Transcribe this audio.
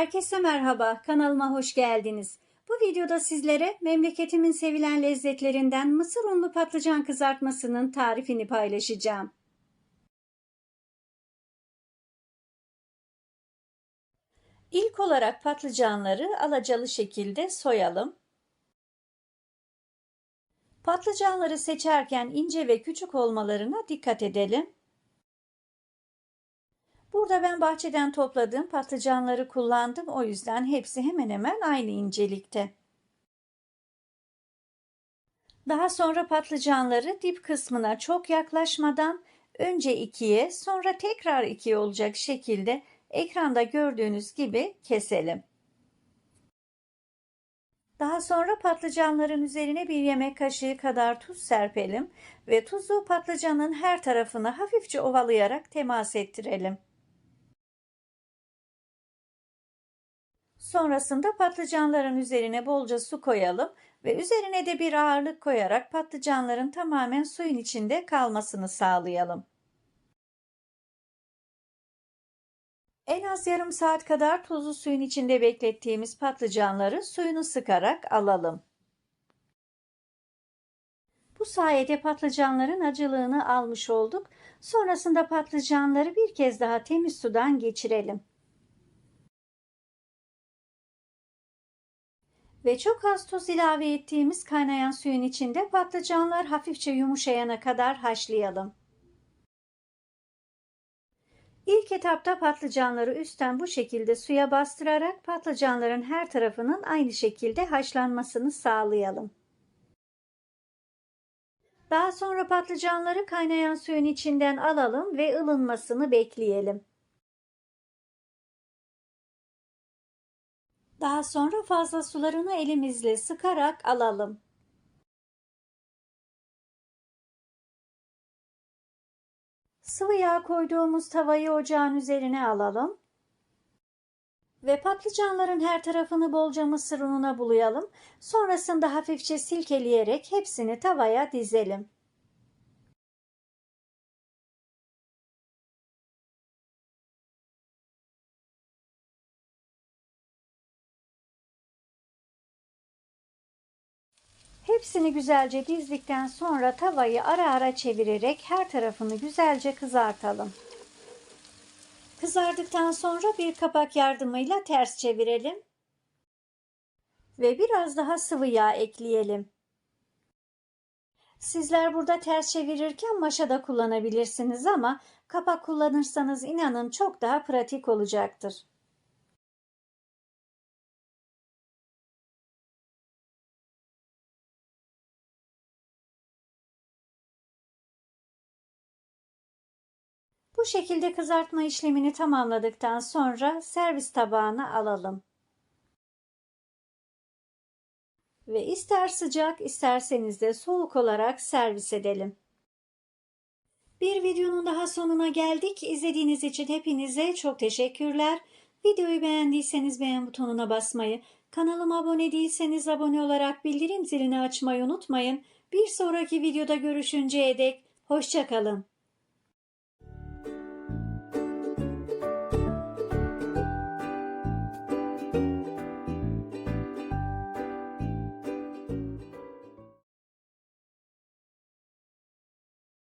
Herkese merhaba, kanalıma hoş geldiniz. Bu videoda sizlere memleketimin sevilen lezzetlerinden mısır unlu patlıcan kızartmasının tarifini paylaşacağım. İlk olarak patlıcanları alacalı şekilde soyalım. Patlıcanları seçerken ince ve küçük olmalarına dikkat edelim. Burada ben bahçeden topladığım patlıcanları kullandım. O yüzden hepsi hemen hemen aynı incelikte. Daha sonra patlıcanları dip kısmına çok yaklaşmadan önce ikiye sonra tekrar ikiye olacak şekilde ekranda gördüğünüz gibi keselim. Daha sonra patlıcanların üzerine bir yemek kaşığı kadar tuz serpelim ve tuzu patlıcanın her tarafını hafifçe ovalayarak temas ettirelim. Sonrasında patlıcanların üzerine bolca su koyalım ve üzerine de bir ağırlık koyarak patlıcanların tamamen suyun içinde kalmasını sağlayalım. En az yarım saat kadar tuzlu suyun içinde beklettiğimiz patlıcanları suyunu sıkarak alalım. Bu sayede patlıcanların acılığını almış olduk. Sonrasında patlıcanları bir kez daha temiz sudan geçirelim. Ve çok az tuz ilave ettiğimiz kaynayan suyun içinde patlıcanlar hafifçe yumuşayana kadar haşlayalım. İlk etapta patlıcanları üstten bu şekilde suya bastırarak patlıcanların her tarafının aynı şekilde haşlanmasını sağlayalım. Daha sonra patlıcanları kaynayan suyun içinden alalım ve ılınmasını bekleyelim. Daha sonra fazla sularını elimizle sıkarak alalım. Sıvı yağ koyduğumuz tavayı ocağın üzerine alalım. Ve patlıcanların her tarafını bolca mısır ununa bulayalım. Sonrasında hafifçe silkeleyerek hepsini tavaya dizelim. Hepsini güzelce dizdikten sonra tavayı ara ara çevirerek her tarafını güzelce kızartalım. Kızardıktan sonra bir kapak yardımıyla ters çevirelim. Ve biraz daha sıvı yağ ekleyelim. Sizler burada ters çevirirken maşa da kullanabilirsiniz ama kapak kullanırsanız inanın çok daha pratik olacaktır. Bu şekilde kızartma işlemini tamamladıktan sonra servis tabağına alalım. Ve ister sıcak isterseniz de soğuk olarak servis edelim. Bir videonun daha sonuna geldik. İzlediğiniz için hepinize çok teşekkürler. Videoyu beğendiyseniz beğen butonuna basmayı, kanalıma abone değilseniz abone olarak bildirim zilini açmayı unutmayın. Bir sonraki videoda görüşünceye dek hoşçakalın.